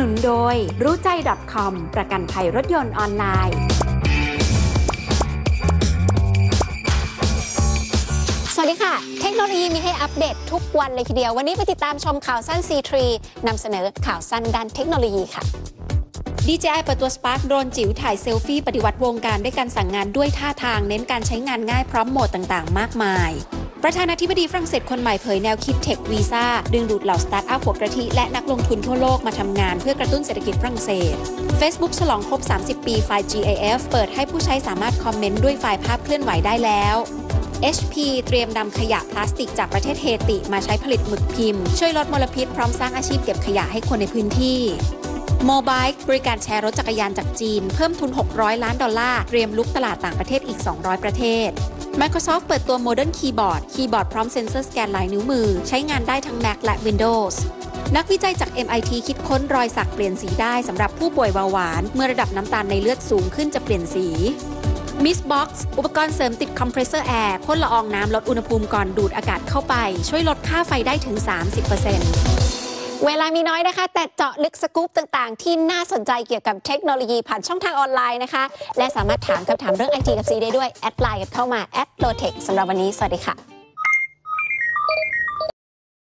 นุนโดยรู้ใจ .com ประกันภัยรถยนต์ออนไลน์ สวัสดีค่ะ เทคโนโลยีมีให้อัปเดตทุกวันเลยทีเดียว วันนี้ไปติดตามชมข่าวสั้น C3 นำเสนอข่าวสั้นด้านเทคโนโลยีค่ะ DJI เปิดตัว Spark โดรนจิ๋วถ่ายเซลฟี่ปฏิวัติวงการด้วยการสั่งงานด้วยท่าทางเน้นการใช้งานง่ายพร้อมโหมดต่างๆ มากมาย ประธานาธิบดีฝรั่งเศสคนใหม่เผยแนวคิดเทควีซ่าดึงดูดเหล่าสตาร์ทอัพหัวกระทิและนักลงทุนทั่วโลกมาทำงานเพื่อกระตุ้นเศรษฐกิจฝรั่งเศส Facebook ฉลองครบ 30 ปีไฟล์ GIF เปิดให้ผู้ใช้สามารถคอมเมนต์ด้วยไฟล์ภาพเคลื่อนไหวได้แล้ว HP เตรียมนำขยะพลาสติกจากประเทศเฮติ มาใช้ผลิตหมึกพิมพ์ ช่วยลดมลพิษพร้อมสร้างอาชีพเก็บขยะให้คนในพื้นที่โมบายบริการแชร์รถจักรยานจากจีน เพิ่มทุน 600 ล้านดอลลาร์เตรียมลุกตลาดต่างประเทศอีก 200 ประเทศ Microsoft เปิดตัว Modern Keyboard คีย์บอร์ดพร้อมเซ็นเซอร์สแกนลายนิ้วมือ ใช้งานได้ทั้ง Mac และ Windows นักวิจัยจาก MIT คิดค้นรอยสักเปลี่ยนสีได้สำหรับผู้ป่วยเบาหวาน เมื่อระดับน้ำตาลในเลือดสูงขึ้นจะเปลี่ยนสีมิสบ็อกซ์อุปกรณ์เสริมติดคอมเพรสเซอร์แอร์พ่นละอองน้ำลดอุณหภูมิก่อนดูดอากาศเข้าไป ช่วยลดค่าไฟได้ถึง 30% เวลามีน้อยนะคะ แต่เจาะลึกสกู๊ปต่างๆ ที่น่าสนใจเกี่ยวกับเทคโนโลยีผ่านช่องทางออนไลน์นะคะ และสามารถถามคำถามเรื่องไอทีกับซีได้ด้วย แอดไลน์กันเข้ามาแอดโลเทคสำหรับวันนี้ สวัสดีค่ะ